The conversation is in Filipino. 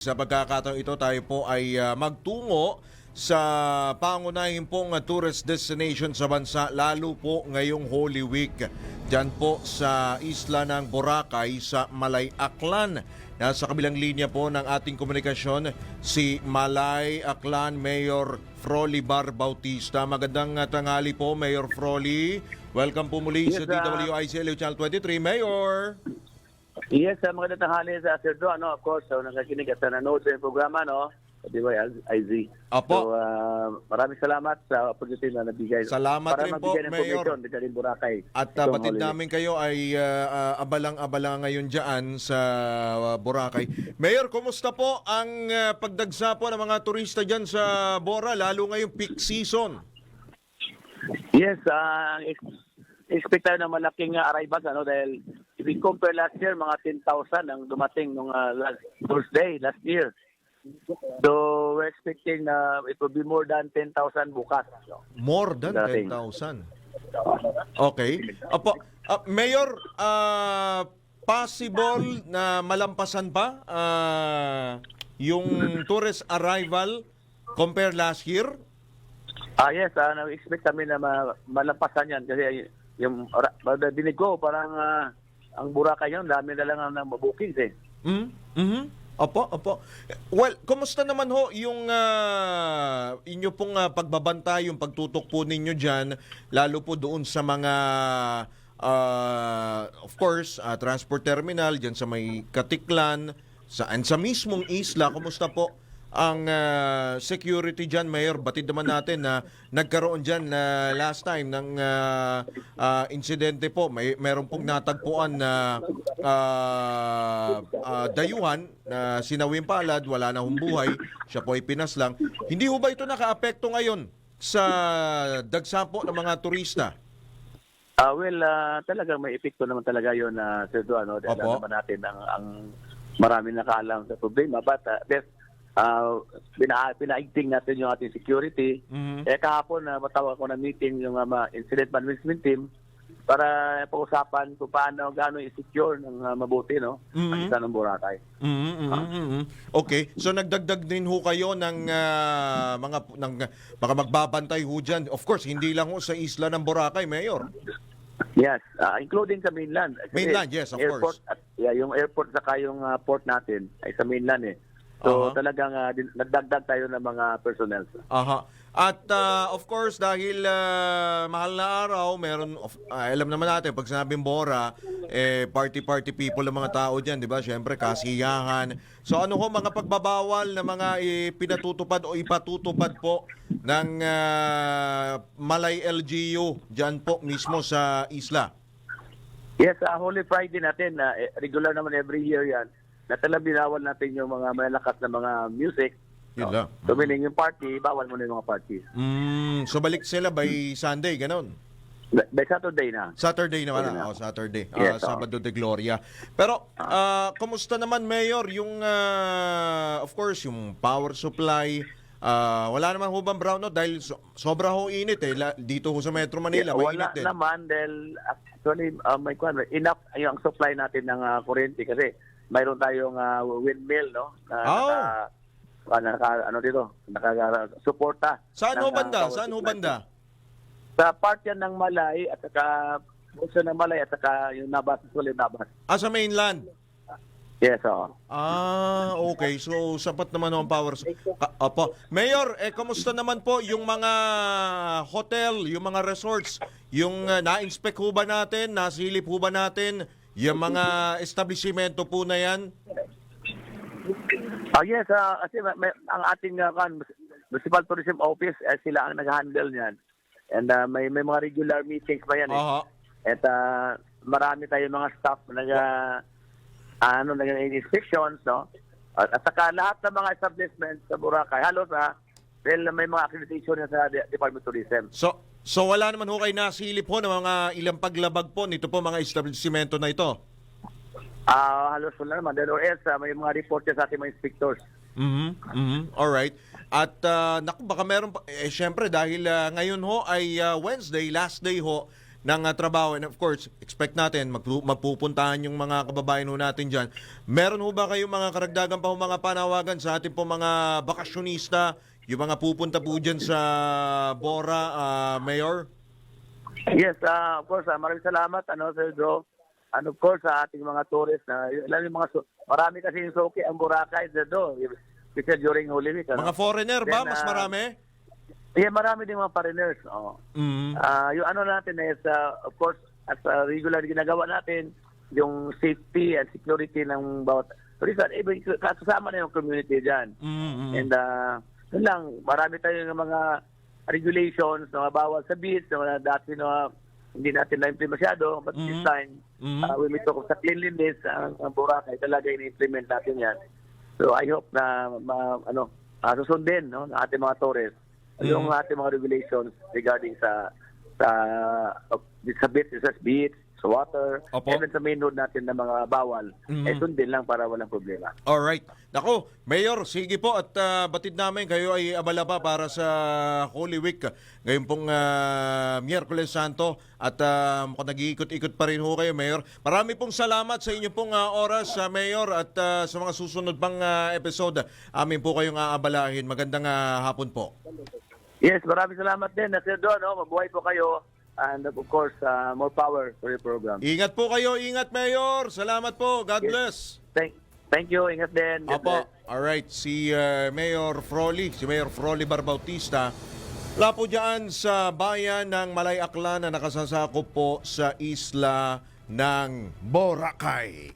Sa pagkakataon ito, tayo po ay ah, magtungo sa pangunahin pong ah, tourist destination sa bansa, lalo po ngayong Holy Week. Diyan po sa isla ng Boracay sa Malay Aklan. Nasa kabilang linya po ng ating komunikasyon si Malay Aklan Mayor Froly Bar Bautista. Magandang ah, tanghali po, Mayor Froly. Welcome po muli sa Yes, ah. DWICLU Channel 23. Mayor! Yes, uh, magandang tanghali sa Sir Do, ano, of course, so nakikinig at nanonood sa programa, no? DYIZ. Apo. So, uh, maraming salamat sa opportunity na nabigay. Salamat para rin po, Mayor. regarding Boracay. At uh, batid holiday. namin kayo ay uh, uh, abalang-abala ngayon dyan sa uh, Boracay. Mayor, kumusta po ang uh, pagdagsa po ng mga turista dyan sa Bora, lalo ngayong peak season? Yes, uh, ex- expect tayo ng malaking uh, arrivals, ano, dahil if we compare last year, mga 10,000 ang dumating nung uh, last Thursday, last year. So, we're expecting na it will be more than 10,000 bukas. So, More than Dating. 10,000. Okay. Apo, uh, Mayor, uh, possible na malampasan pa uh, yung tourist arrival compare last year? Ah, yes, ah, na-expect kami na ma- malampasan yan kasi yung dinig ko parang ah, ang Boracay yun, dami na lang ang ang bookings eh. Mm? Mhm. Opo, opo. Well, kumusta naman ho yung ah, inyo pong ah, pagbabantay, yung pagtutok po ninyo diyan, lalo po doon sa mga ah, of course, ah, transport terminal diyan sa may Katiklan, sa and sa mismong isla, kumusta po ang ah, security diyan, Mayor? Batid naman natin na nagkaroon diyan na last time ng ah, ah, insidente po, may meron pong natagpuan na ah, ah, dayuhan na sinawing palad, wala na hong buhay, siya po ay pinaslang. Hindi ho ba ito nakaapekto ngayon sa dagsa po ng mga turista? Ah, well, ah, talagang may epekto naman talaga yun na Sir Do, ano, dahil naman natin ang, ang marami nakaalam sa problema. But, uh, ah, pina, pinaigting natin yung ating security. Mhm. Eh, kahapon, na matawag ko na meeting yung uh, incident management team para pag-usapan kung paano, gaano i-secure ng ah, mabuti, no? Ang Mhm. isa ng Boracay. Mhm, mhm, mhm. Okay, so nagdagdag din ho kayo ng ah, mga ng baka magbabantay ho diyan. Of course, hindi lang ho sa isla ng Boracay, Mayor. Yes, ah, including sa mainland. Kasi Mainland, yes, of airport, course. At, yeah, yung airport saka yung ah, port natin ay sa mainland eh. So Aha. talagang din- nagdagdag tayo ng mga personnel. Aha. At ah, of course dahil ah, mahal na araw, meron of, ah, alam naman natin pag sinabing Bora, eh party party people ang mga tao diyan, 'di ba? Syempre kasiyahan. So ano ho mga pagbabawal na mga ipinatutupad o ipatutupad po ng ah, Malay LGU diyan po mismo sa isla? Yes, ah, Holy Friday natin, na regular naman every year yan, na talagang binawal natin yung mga malalakas na mga music. Yun lang. So meaning yung party, bawal mo na yung mga party. Mm, so balik sila by Sunday, ganon. By Saturday na. Saturday naman Saturday na. na. Oh, Saturday. Ah, Yes, oh. Sabado de Gloria. Pero ah, kumusta naman Mayor yung ah, of course yung power supply Ah, wala naman ho bang brownout dahil so- sobra ho init eh La- dito ho sa Metro Manila, Yeah, wala din. naman dahil actually uh, may kwan, enough yung supply natin ng ah, kuryente kasi mayroon tayong ah, windmill no na Oh. naka, ah, naka ano dito naka suporta Saan ng, ho ah, banda? power Saan ho banda? sa part yan ng Malay at saka puso ng Malay at saka yung Nabas ulit Nabas Ah, sa mainland. yes oo Ah, okay. So, sapat naman ang power. Opo. Mayor, eh, kamusta naman po yung mga hotel, yung mga resorts, yung uh, na-inspect ho ba natin, nasilip ho ba natin, yung mga establishmento po na yan? Ah yes, ah, kasi may, may- ang ating uh, kan, Municipal Tourism Office eh, sila ang nag-handle niyan. And ah, may may mga regular meetings pa yan eh. Aha. At ah, marami tayong mga staff na nag ano nag inspections no. At, at saka lahat ng mga establishments sa Boracay halos ah dahil may mga accreditation na sa De- Department of Tourism. So, so wala naman ho kayo nasilip ho ng mga ilang paglabag po nito po mga establishmento na ito? Ah halos wala naman dahil or else ah, may mga report yan sa ating mga inspectors. Mhm. Mhm. All right. At ah, naku baka meron pa eh syempre dahil ah, ngayon ho ay ah, Wednesday, last day ho ng ah, trabaho. And of course, expect natin, magpu- magpupuntahan yung mga kababayan ho natin dyan. Meron ho ba kayong mga karagdagan pa ho mga panawagan sa ating po mga bakasyonista, yung mga pupunta po dyan sa Bora, ah, Mayor? Yes, uh, of course, uh, maraming salamat, ano, Sir Joe. And of course, sa ating mga tourists, na lalo yung mga, su- marami kasi yung suki ang Boracay, Sir Joe, kasi during Holy Week. Ano? Mga foreigner ba? Then, Mas ah, marami? Yeah, marami din mga foreigners. Oh. Mm. Ah, yung ano natin is, uh, of course, as uh, regular ginagawa natin, yung safety and security ng bawat tourist. Even kasama na yung community dyan. Mm, mm. And uh, yun lang, marami tayong mga regulations na bawal sa beach, na mga dati na hindi natin na-implement masyado. But this Mhm. time, Mhm. uh, we talk of sa cleanliness, ang, ang Boracay, talaga in-implement natin yan. So I hope na ma, ano, uh, susundin no, ng ating mga tourists yung Mhm. ating mga regulations regarding sa sa uh, sa beach, sa beach, sa water, Opo. even sa main road natin na mga bawal, Mhm. eh sundin lang para walang problema. Alright. Nako, Mayor, sige po at ah, batid namin kayo ay abala pa para sa Holy Week ngayon pong ah, Miyerkules Santo at uh, nag-iikot-ikot pa rin ho kayo, Mayor. Marami pong salamat sa inyo pong ah, oras, sa Mayor, at ah, sa mga susunod pang ah, episode. Amin po kayong aabalahin. Magandang ah, hapon po. Yes, maraming salamat din. Sir Don, no? mabuhay po kayo. And of course, uh, more power for your program. Ingat po kayo, ingat, Mayor. Salamat po. God Yes. bless. Thank, thank you. Ingat din. God Apo, bless. alright, si uh, Mayor Froly, si Mayor Froly Barbautista, wala po dyan sa bayan ng Malay Aklan na nakasasakop po sa isla ng Boracay.